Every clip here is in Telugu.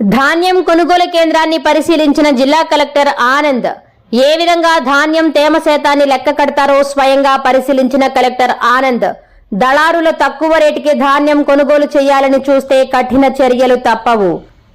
ధాన్యం కొనుగోలు కేంద్రాన్ని పరిశీలించిన జిల్లా కలెక్టర్ ఆనంద్ ఏ విధంగా ధాన్యం తేమ శాతాన్ని లెక్క కడతారో స్వయంగా పరిశీలించిన కలెక్టర్ ఆనంద్ దళారులు తక్కువ రేటుకి ధాన్యం కొనుగోలు చేయాలని చూస్తే కఠిన చర్యలు తప్పవు.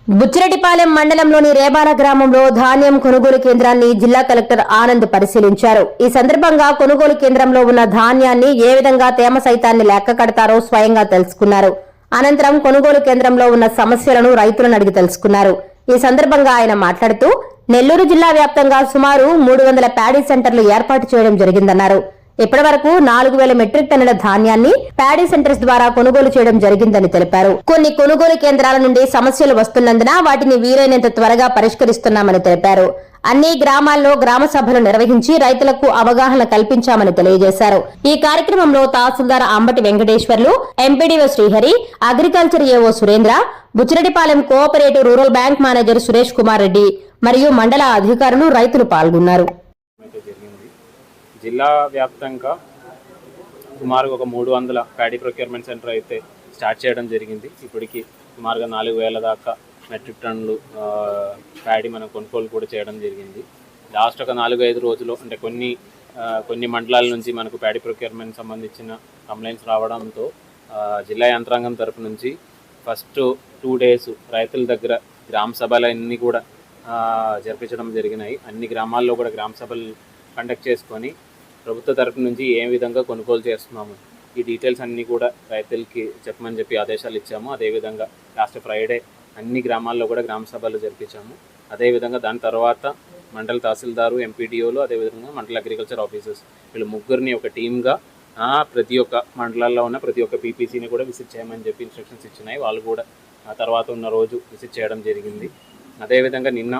బుచ్చిరెడ్డిపాలెం మండలంలోని రేబాల గ్రామంలో ధాన్యం కొనుగోలు కేంద్రాన్ని జిల్లా కలెక్టర్ ఆనంద్ పరిశీలించారు. ఈ సందర్భంగా కొనుగోలు కేంద్రంలో ఉన్న ధాన్యాన్ని ఏ విధంగా తేమ సైతాన్ని లెక్క కడతారో స్వయంగా తెలుసుకున్నారు. అనంతరం కొనుగోలు కేంద్రంలో ఉన్న సమస్యలను రైతులను అడిగి తెలుసుకున్నారు. ఈ సందర్భంగా ఆయన మాట్లాడుతూ నెల్లూరు జిల్లా వ్యాప్తంగా సుమారు మూడు వందల ప్యాడీ సెంటర్లు ఏర్పాటు చేయడం జరిగిందన్నారు. ఇప్పటి వరకు నాలుగు వేల మెట్రిక్ టన్నుల ధాన్యాన్ని ప్యాడీ సెంటర్స్ ద్వారా కొనుగోలు చేయడం జరిగిందని తెలిపారు. కొన్ని కొనుగోలు కేంద్రాల నుండి సమస్యలు వస్తున్నందున వాటిని వీలైనంత త్వరగా పరిష్కరిస్తున్నామని తెలిపారు. అన్ని గ్రామాల్లో గ్రామ సభలు నిర్వహించి రైతులకు అవగాహన కల్పించామని తెలియజేశారు. ఈ కార్యక్రమంలో తహసీల్దార్ Ambati Venkateswarlu MPDO Srihari agriculture AO Surendra Buchireddypalem cooperative rural bank manager Suresh Kumar Reddy మరియు మండల అధికారులు రైతులు పాల్గొన్నారు. జిల్లా వ్యాప్తంగా సుమారు ఒక మూడు వందల ప్యాడీ ప్రొక్యూర్మెంట్ సెంటర్ అయితే స్టార్ట్ చేయడం జరిగింది. ఇప్పటికి సుమారుగా నాలుగు వేల దాకా మెట్రిక్ టన్నులు ప్యాడీ మనం కొనుగోలు కూడా చేయడం జరిగింది. లాస్ట్ ఒక నాలుగు ఐదు రోజులు అంటే కొన్ని కొన్ని మండలాల నుంచి మనకు ప్యాడీ ప్రొక్యూర్మెంట్ సంబంధించిన కంప్లైంట్స్ రావడంతో జిల్లా యంత్రాంగం తరపు నుంచి ఫస్ట్ టూ డేస్ రైతుల దగ్గర గ్రామ సభలన్నీ కూడా జరిపించడం జరిగినాయి. అన్ని గ్రామాల్లో కూడా గ్రామ సభలు కండక్ట్ చేసుకొని ప్రభుత్వ తరపు నుంచి ఏ విధంగా కొనుగోలు చేస్తున్నాము ఈ డీటెయిల్స్ అన్నీ కూడా రైతులకి చెప్పమని చెప్పి ఆదేశాలు ఇచ్చాము. అదేవిధంగా లాస్ట్ ఫ్రైడే అన్ని గ్రామాల్లో కూడా గ్రామ సభలు జరిపించాము. అదేవిధంగా దాని తర్వాత మండల తహసీల్దారు ఎంపీడీఓలు అదేవిధంగా మండల అగ్రికల్చర్ ఆఫీసర్స్ వీళ్ళు ముగ్గురిని ఒక టీమ్గా ప్రతి ఒక్క మండలాల్లో ఉన్న ప్రతి ఒక్క పీపీసీని కూడా విసిట్ చేయమని చెప్పి ఇన్స్ట్రక్షన్స్ ఇచ్చినాయి. వాళ్ళు కూడా ఆ తర్వాత ఉన్న రోజు విసిట్ చేయడం జరిగింది. అదేవిధంగా నిన్న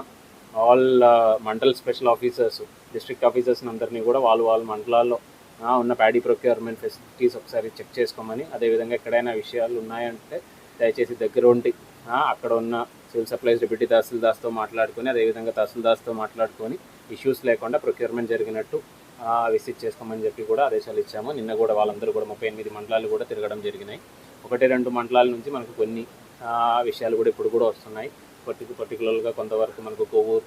all mandal special officers district officers అందరినీ కూడా వాళ్ళు వాళ్ళ మండలాల్లో ఉన్న ప్యాడీ ప్రొక్యూర్మెంట్ ఫెసిలిటీస్ ఒకసారి చెక్ చేసుకోమని అదేవిధంగా ఎక్కడైనా విషయాలు ఉన్నాయంటే దయచేసి దగ్గర ఉండి అక్కడ ఉన్న సివిల్ సప్లైస్ డిప్యూటీ తహసీల్దార్స్తో మాట్లాడుకొని అదేవిధంగా తహసీల్దార్స్తో మాట్లాడుకొని ఇష్యూస్ లేకుండా ప్రొక్యూర్మెంట్ జరిగినట్టు విసిట్ చేసుకోమని చెప్పి కూడా ఆదేశాలు ఇచ్చాము. నిన్న కూడా వాళ్ళందరూ కూడా ముప్పై ఎనిమిది మండలాలు కూడా తిరగడం జరిగినాయి. ఒకటి రెండు మండలాల నుంచి మనకు కొన్ని విషయాలు కూడా ఇప్పుడు కూడా వస్తున్నాయి. పర్టికు పర్టికులర్గా కొంతవరకు మనకు కొవ్వూరు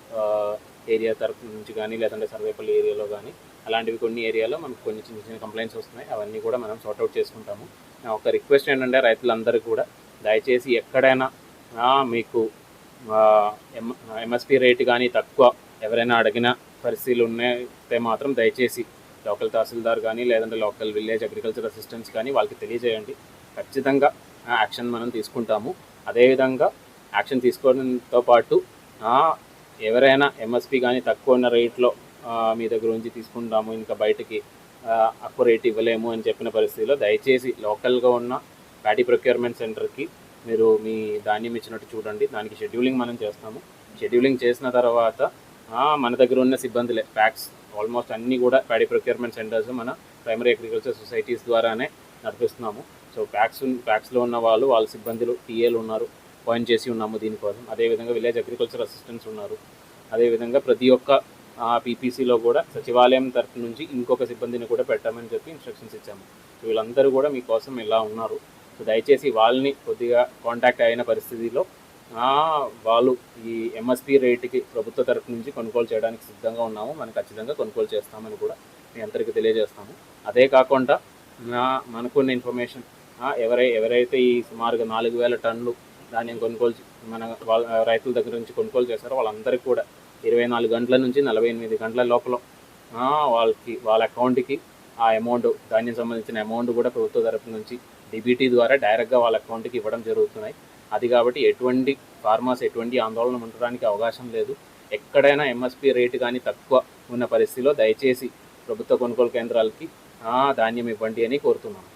ఏరియా తరపు నుంచి కానీ లేదంటే సర్వేపల్లి ఏరియాలో కానీ అలాంటివి కొన్ని ఏరియాలో మనకు కొన్ని చిన్న చిన్న కంప్లైంట్స్ వస్తున్నాయి. అవన్నీ కూడా మనం సార్ట్అవుట్ చేసుకుంటాము. ఒక రిక్వెస్ట్ ఏంటంటే రైతులందరూ కూడా దయచేసి ఎక్కడైనా మీకు ఎంఎస్పి రేటు కానీ తక్కువ ఎవరైనా అడిగిన పరిస్థితులు ఉన్నాయితే మాత్రం దయచేసి లోకల్ తహసీల్దార్ కానీ లేదంటే లోకల్ విలేజ్ అగ్రికల్చర్ అసిస్టెంట్స్ కానీ వాళ్ళకి తెలియజేయండి. ఖచ్చితంగా యాక్షన్ మనం తీసుకుంటాము. అదేవిధంగా యాక్షన్ తీసుకోవడంతో పాటు ఎవరైనా ఎంఎస్పి కానీ తక్కువ ఉన్న రేట్లో మీ దగ్గర నుంచి తీసుకుంటాము. ఇంకా బయటికి అక్కువ రేట్ ఇవ్వలేము అని చెప్పిన పరిస్థితిలో దయచేసి లోకల్గా ఉన్న ప్యాటీ ప్రొక్యూర్మెంట్ సెంటర్కి మీరు మీ ధాన్యం ఇచ్చినట్టు చూడండి. దానికి షెడ్యూలింగ్ మనం చేస్తాము. షెడ్యూలింగ్ చేసిన తర్వాత మన దగ్గర ఉన్న సిబ్బందులే ప్యాక్స్ ఆల్మోస్ట్ అన్నీ కూడా ప్యాడీ ప్రొక్యూర్మెంట్ సెంటర్స్ మన ప్రైమరీ అగ్రికల్చర్ సొసైటీస్ ద్వారానే నడిపిస్తున్నాము. సో ప్యాక్స్ ప్యాక్స్లో ఉన్న వాళ్ళు వాళ్ళ సిబ్బందులు టీఏలు ఉన్నారు పాయింట్ చేసి ఉన్నాము దీనికోసం. అదేవిధంగా విలేజ్ అగ్రికల్చర్ అసిస్టెంట్స్ ఉన్నారు. అదేవిధంగా ప్రతి ఒక్క పీపీసీలో కూడా సచివాలయం తరఫు నుంచి ఇంకొక సిబ్బందిని కూడా పెట్టామని చెప్పి ఇన్స్ట్రక్షన్స్ ఇచ్చాము. సో వీళ్ళందరూ కూడా మీకోసం ఇలా ఉన్నారు. సో దయచేసి వాళ్ళని కొద్దిగా కాంటాక్ట్ అయిన పరిస్థితిలో వాళ్ళు ఈ ఎంఎస్పి రేటుకి ప్రభుత్వ తరఫు నుంచి కొనుగోలు చేయడానికి సిద్ధంగా ఉన్నాము. మనం ఖచ్చితంగా కొనుగోలు చేస్తామని కూడా మీ అందరికీ తెలియజేస్తాము. అదే కాకుండా మనకున్న ఇన్ఫర్మేషన్ ఎవరై ఎవరైతే ఈ సుమారుగా నాలుగు వేల టన్నులు ధాన్యం కొనుగోలు మన వాళ్ళ రైతుల దగ్గర నుంచి కొనుగోలు చేశారో వాళ్ళందరికీ కూడా ఇరవై నాలుగు గంటల నుంచి నలభై ఎనిమిది గంటల లోపల వాళ్ళకి వాళ్ళ అకౌంట్కి ఆ అమౌంట్ ధాన్యం సంబంధించిన అమౌంట్ కూడా ప్రభుత్వ తరపు నుంచి డిబిటీ ద్వారా డైరెక్ట్గా వాళ్ళ అకౌంట్కి ఇవ్వడం జరుగుతున్నాయి. అది కాబట్టి ఎటువంటి ఫార్మర్స్ ఎటువంటి ఆందోళన ఉండడానికి అవకాశం లేదు. ఎక్కడైనా ఎంఎస్పి రేటు కానీ తక్కువ ఉన్న పరిస్థితిలో దయచేసి ప్రభుత్వ కొనుగోలు కేంద్రాలకి ఆ, ధాన్యం ఇవ్వండి అని కోరుతున్నాను.